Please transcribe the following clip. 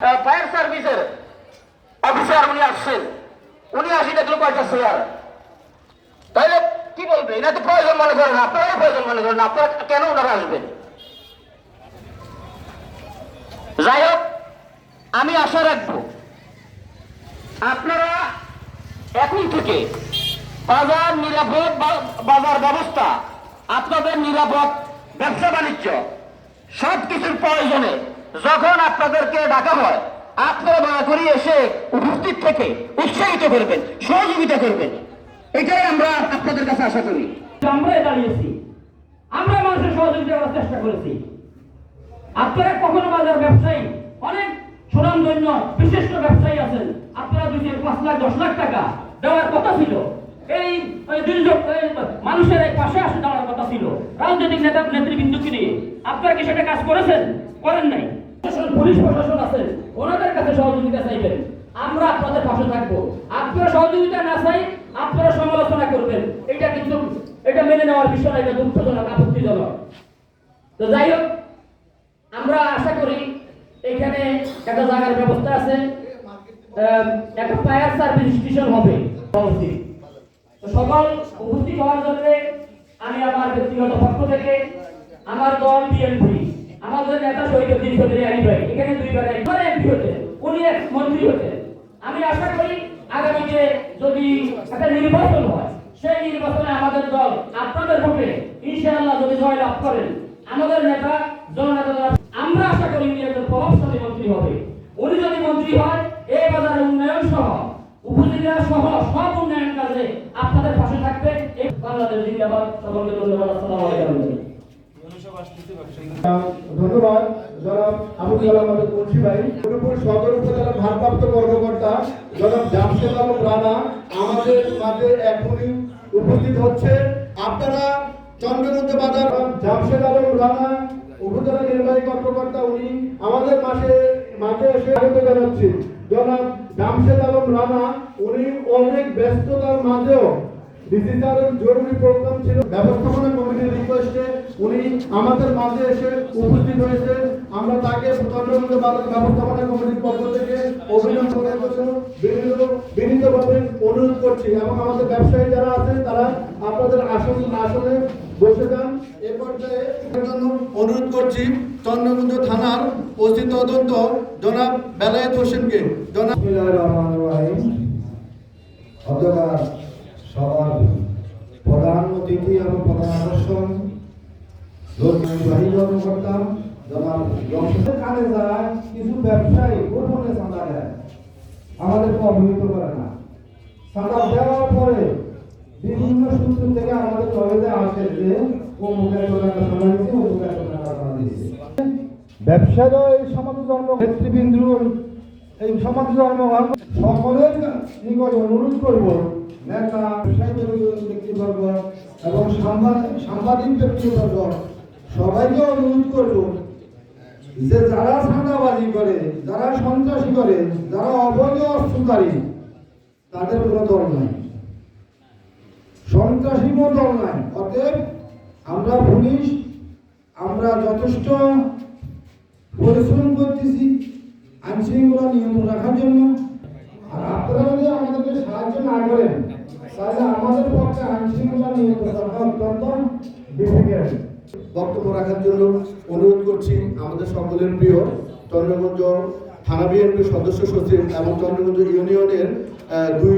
Fire সার্ভিসের officer উনি আসছেন। উনি আসি দেখল কয়টা চেয়ার তাহলে কি বলবে? এনা তো প্রয়োজন মনে করেন আপনারাও প্রয়োজন মনে করেন আপনারা কেন ওনারা আসবেন? যাই হোক, আমি আশা রাখব আপনারা এখন থেকে বাজার নিরাপদ বাজার ব্যবস্থা, আপনাদের নিরাপদ ব্যবসা বাণিজ্য সব কিছুর প্রয়োজনে যখন আপনাদেরকে ডাকা হয়, আপনারা দয়া করে এসে উপস্থিত থেকে উৎসাহিত করবেন, সহযোগিতা করবেন। এটাই আমরা আপনাদের কাছে আশা করি। আমরাই দাঁড়িয়েছি। আমরা মানুষের সহযোগিতা করার চেষ্টা করেছি। আপনারা কখনো বাজার ব্যবসায়ী, অনেক সুনামধন্য, বিশিষ্ট ব্যবসায়ী আছেন। আপনারা দুই পাঁচ লাখ, দশ লাখ টাকা দেওয়ার কথা ছিল। এই মানুষের পাশে আসে দেওয়ার কথা ছিল। রাজনৈতিক নেতা, নেতৃবৃন্দকে নিয়ে। আপনারা কি সেটা কাজ করেছেন? করেন নাই। পুলিশ প্রশাসন আছে, ওনাদের কাছে সহযোগিতা চাইবেন। আমরা আপনাদের পাশে আপনারা সহযোগিতা না চাই, আপনারা সমালোচনা করবেন। এটা কিন্তু, এটা মেনে নেওয়ার বিষয়, এটা দুঃখজনক, আপত্তিজনক। তো যাই হোক, আমরা আশা করি এখানে একটা জায়গার ব্যবস্থা আছে। একটা ফায়ার সার্ভিস স্টেশন হবে। সকল উপস্থিত হওয়ার জন্য আমি আমার ব্যক্তিগত পক্ষ থেকে আমার দল, বিএনপি আমাদের নেতা শহীদ উদ্দিন চৌধুরী আলী ভাই এখানে দুইবার একবার এমপি হতেন উনি এক মন্ত্রী হতেন আমি আশা করি আগামীতে যদি একটা নির্বাচন হয়, সেই নির্বাচনে আমাদের দল আপনাদের ভোটে ইনশাআল্লাহ যদি জয়লাভ করেন, আমাদের নেতা জননেতা আমরা আশা করি উনি একজন প্রভাবশালী মন্ত্রী হবে। উনি যদি মন্ত্রী হয়, এই বাজারের উন্নয়ন সহ, উপজেলা সহ সব উন্নয়ন কাজে আপনাদের পাশে থাকবে। বাংলাদেশ জিন্দাবাদ। সকলকে ধন্যবাদ। আসসালামু আলাইকুম। ধন্যবাদ। জনাব আবু কালাম আমাদের মুন্সি ভাই। অনুপুর সদর উপজেলার ভারপ্রাপ্ত কর্মকর্তা, জনাব জামশেদ আলম রানা আমাদের মাঝে এখনই উপস্থিত হচ্ছে। আপনারা চন্দ্রগঞ্জ বাজার জামশেদ আলম রানা, উপজেলা নির্বাহী কর্মকর্তা, উনি আমাদের মাঝে মাঝে এসে স্বাগত জানাচ্ছি। জনাব জামশেদ আলম রানা, উনি অনেক ব্যস্ততার মাঝেও ডিজিটালের জরুরি প্রোগ্রাম ছিল। ব্যবস্থাপনা কমিটির রিকোয়েস্টে উনি আমাদের মাঝে এসে উপস্থিত হয়েছে। আমরা তাকে বাজার ব্যবস্থাপনা কমিটির পক্ষ থেকে বিনীত অনুরোধ করছি এবং আমাদের ব্যবসায়ী যারা আছে, তারা আপনাদের আসন আসনে বসে যান। এ পর্যায়ে অনুরোধ করছি চন্দ্রগঞ্জ থানার ওসি তদন্ত জনাব বেলায়েত হোসেনকে। জনাব অন্ধকার নির্বাহী যায় কিছু ব্যবসায়ী গোপনে চাঁদা দেয় আমাদেরকে অবহিত পরে বিভিন্ন আমাদের নলেজে আসে যে অমুকের এই সমাজ ধর্ম নেতৃবৃন্দুর এই সমাজ ধর্ম সকলের নিকট অনুরোধ করব নেতা, ব্যবসায়ী ব্যক্তিবর্গ এবং সাংবাদিক ব্যক্তিবর্গ সবাইকে অনুরোধ করব যে যারা চাঁদাবাজি করে, যারা সন্ত্রাসী করে, যারা অবৈধ অস্ত্রধারী, তাদের কোনো দল নাই। সন্ত্রাসীও দল নাই। অতএব আমরা পুলিশ, আমরা যথেষ্ট পরিশ্রম করতেছি আইন শৃঙ্খলা নিয়ন্ত্রণ রাখার জন্য। আর আপনারা যদি আমাদেরকে সাহায্য না করেন, তাহলে আমাদের পক্ষে আইন শৃঙ্খলা নিয়ন্ত্রণ রাখা অত্যন্ত ডিফিকাল্ট বক্তব্য রাখার জন্য অনুরোধ করছি আমাদের সকলের প্রিয় চন্দ্রগঞ্জ থানা বিএনপির সদস্য সচিব এবং চন্দ্রগঞ্জ ইউনিয়নের দুই